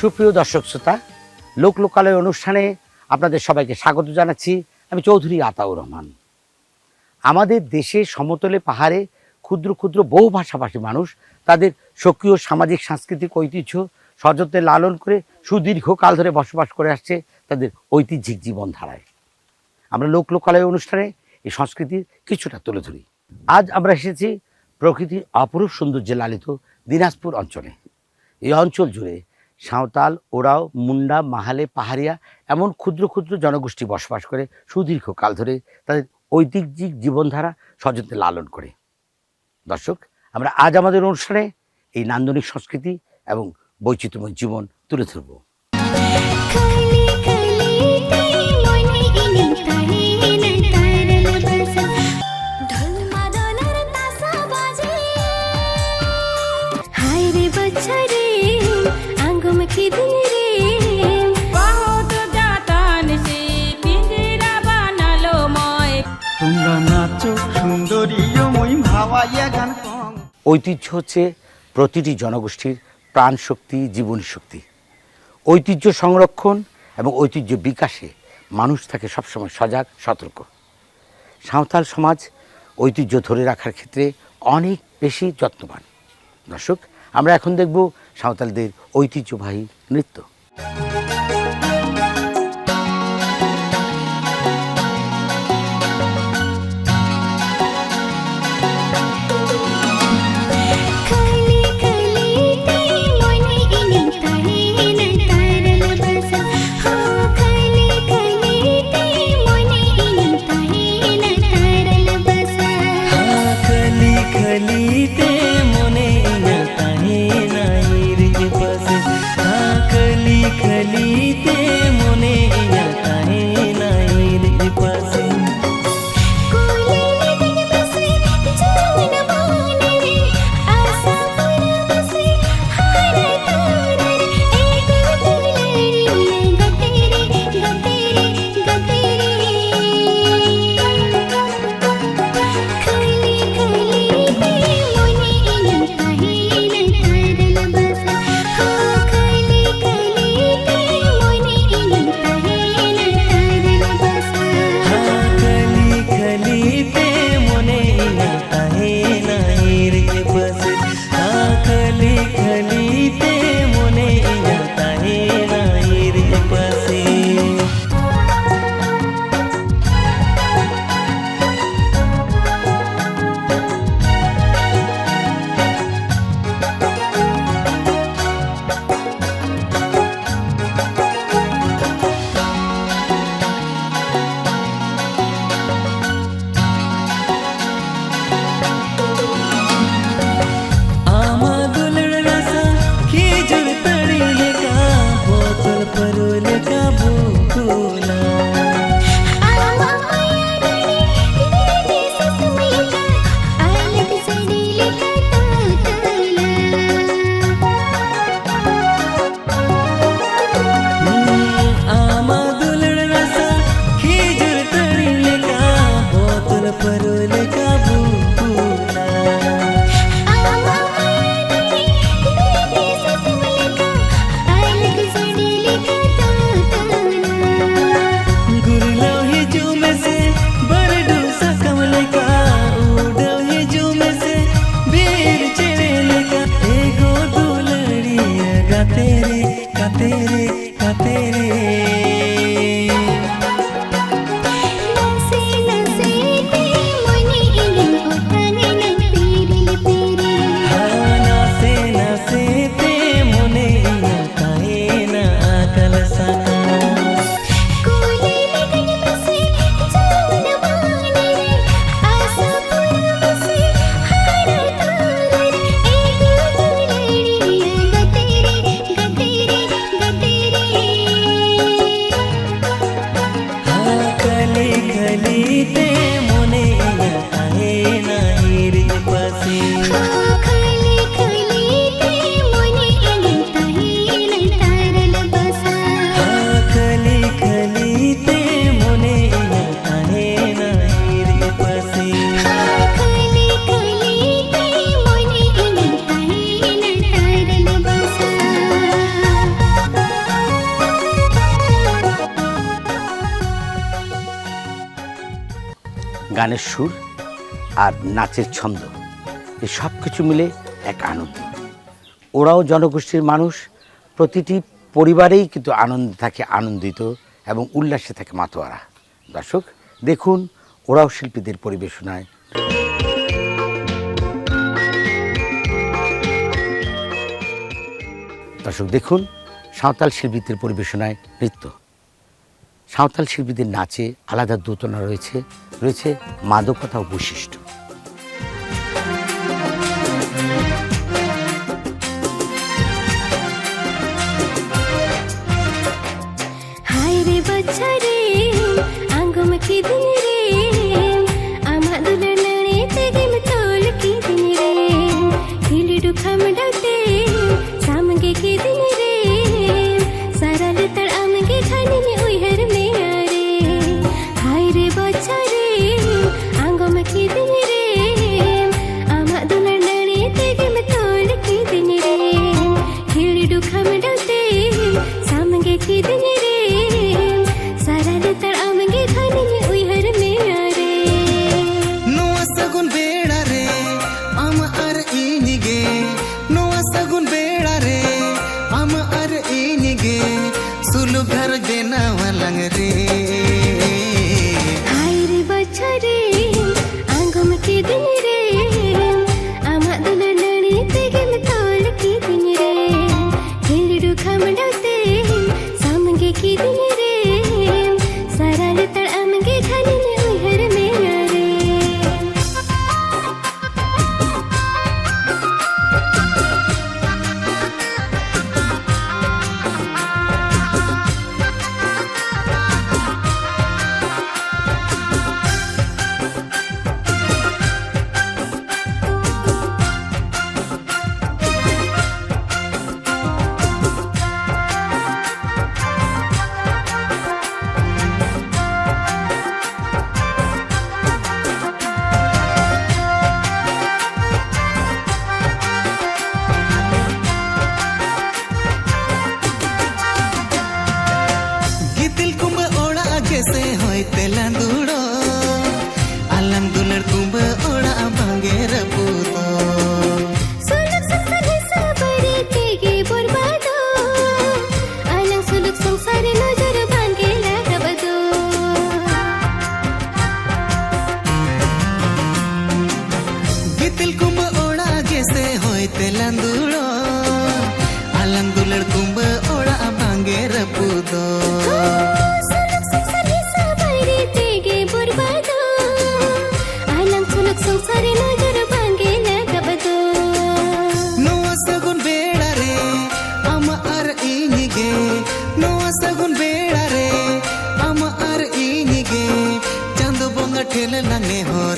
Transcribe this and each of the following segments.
সুপ্রিয় দর্শক শ্রোতা লোক লোকালয় অনুষ্ঠানে আপনাদের সবাইকে স্বাগত জানাচ্ছি। আমি চৌধুরী আতাউর রহমান। আমাদের দেশে সমতলে পাহাড়ে ক্ষুদ্র ক্ষুদ্র বহু ভাষাভাষী মানুষ তাদের সক্রিয় সামাজিক, সাংস্কৃতিক ঐতিহ্য সযত্নে লালন করে সুদীর্ঘকাল ধরে বসবাস করে আসছে তাদের ঐতিহ্যিক জীবনধারায়। আমরা লোক লোকালয় অনুষ্ঠানে এই সংস্কৃতির কিছুটা তুলে ধরি। আজ আমরা এসেছি প্রকৃতির অপরূপ সৌন্দর্যে লালিত দিনাজপুর অঞ্চলে। এই অঞ্চল জুড়ে সাঁওতাল, ওরাও, মুন্ডা, মাহালে, পাহাড়িয়া এমন ক্ষুদ্র ক্ষুদ্র জনগোষ্ঠী বসবাস করে সুদীর্ঘকাল ধরে তাদের ঐতিহ্যিক জীবনধারা সযত্নে লালন করে। দর্শক, আমরা আজ আমাদের অনুষ্ঠানে এই নান্দনিক সংস্কৃতি এবং বৈচিত্র্যময় জীবন তুলে ধরব। ঐতিহ্য হচ্ছে প্রতিটি জনগোষ্ঠীর প্রাণ শক্তি জীবন শক্তি ঐতিহ্য সংরক্ষণ এবং ঐতিহ্য বিকাশে মানুষ থাকে সবসময় সজাগ, সতর্ক। সাঁওতাল সমাজ ঐতিহ্য ধরে রাখার ক্ষেত্রে অনেক বেশি যত্নবান। দর্শক, আমরা এখন দেখব সাঁওতালদের ঐতিহ্যবাহী নৃত্য। গানের সুর আর নাচের ছন্দ এই সব কিছু মিলে এক আনন্দ। ওরাও জনগোষ্ঠীর মানুষ, প্রতিটি পরিবারেই কিন্তু আনন্দ থাকে আনন্দিত এবং উল্লাসে থাকে মাতোয়ারা। দর্শক, দেখুন, ওরাও শিল্পীদের পরিবেশনায়। দর্শক, দেখুন, সাঁওতাল শিল্পীদের পরিবেশনায় নৃত্য। সাঁওতাল শিল্পীদের নাচে আলাদা দূতনা রয়েছে। রয়েছে মাদকতা বৈশিষ্ট্য। la mejor.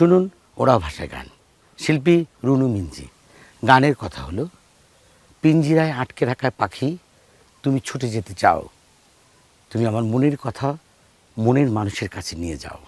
শুনুন ওরা ভাষায় গান। শিল্পী রুনু মিঞ্জি গানের কথা হলো পিঞ্জিরায় আটকে রাখা পাখি, তুমি ছুটে যেতে চাও। তুমি আমার মনের কথা, মনের মানুষের কাছে নিয়ে যাও।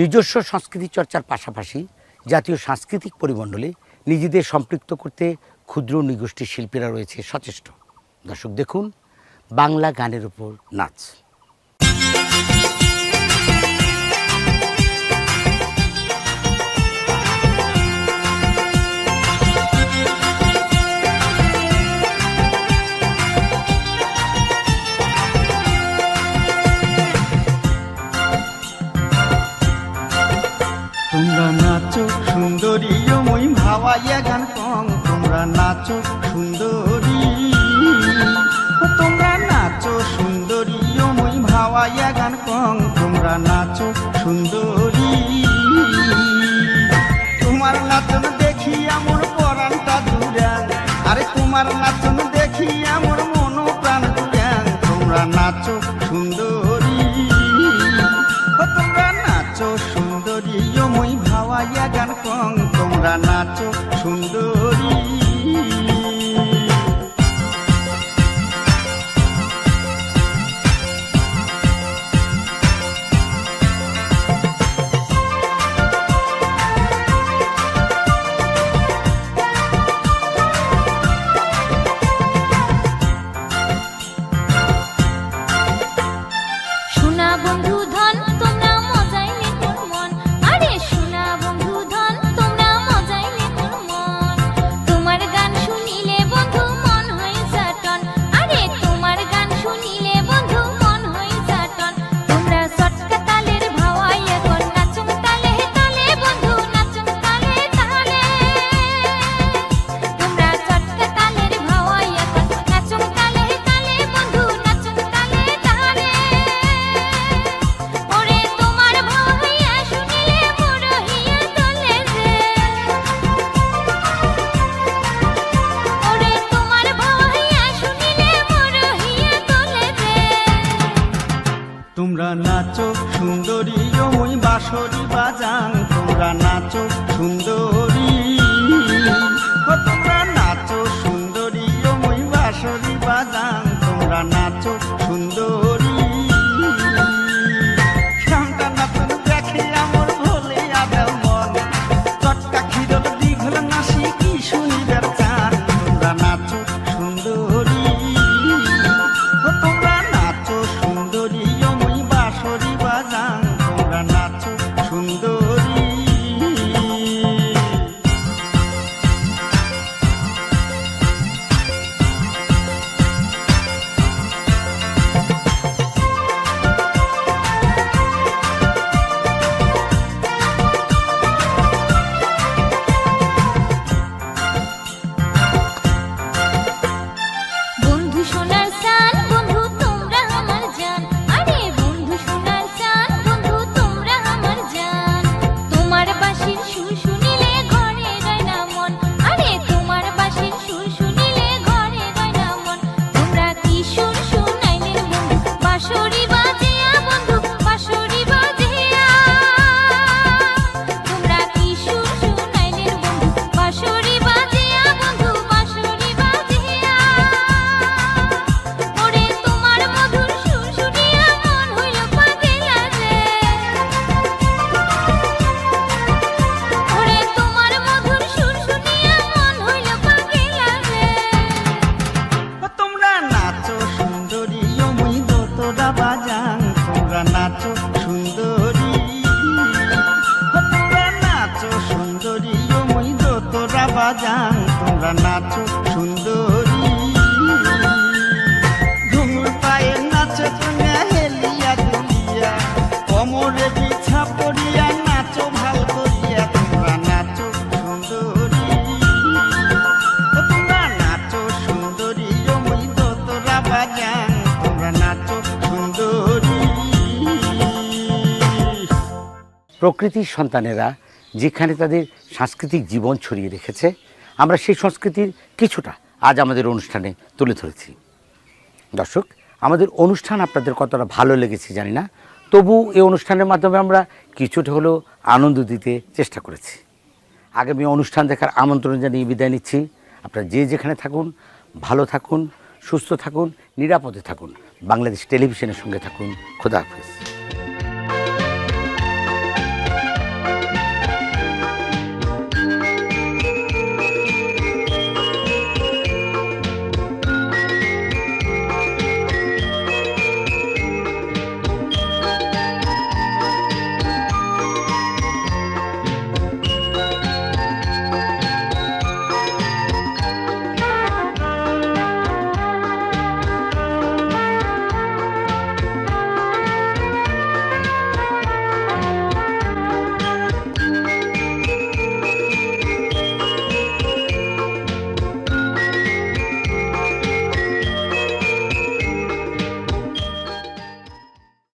নিজস্ব সংস্কৃতি চর্চার পাশাপাশি জাতীয় সাংস্কৃতিক পরিমণ্ডলে নিজেদের সম্পৃক্ত করতে ক্ষুদ্র নৃগোষ্ঠীর শিল্পীরা রয়েছে সচেষ্ট। দর্শক দেখুন, বাংলা গানের উপর নাচ। তোমরা নাচো, সুন্দরী মই ভাওয়াইয়া গান কং। তোমরা নাচো, সুন্দরী। তোমরা নাচো, সুন্দরী মই ভাওয়াইয়া গান কং। তোমরা নাচো, সুন্দরী। তোমার নাচন দেখি আমার পরাণটা দূরা আরে তোমার নাচন দেখি আমার মন প্রাণ দূরা তোমরা নাচো পং তোমরা নাচো সুন্দর। প্রকৃতির সন্তানেরা যেখানে তাদের সাংস্কৃতিক জীবন ছড়িয়ে রেখেছে, আমরা সেই সংস্কৃতির কিছুটা আজ আমাদের অনুষ্ঠানে তুলে ধরেছি। দর্শক, আমাদের অনুষ্ঠান আপনাদের কতটা ভালো লেগেছে জানি না, তবু এই অনুষ্ঠানের মাধ্যমে আমরা কিছুটা হলেও আনন্দ দিতে চেষ্টা করেছি। আগামী অনুষ্ঠান দেখার আমন্ত্রণ জানিয়ে বিদায় নিচ্ছি। আপনারা যে যেখানে থাকুন, ভালো থাকুন, সুস্থ থাকুন, নিরাপদে থাকুন। বাংলাদেশ টেলিভিশনের সঙ্গে থাকুন। খোদা হাফিজ।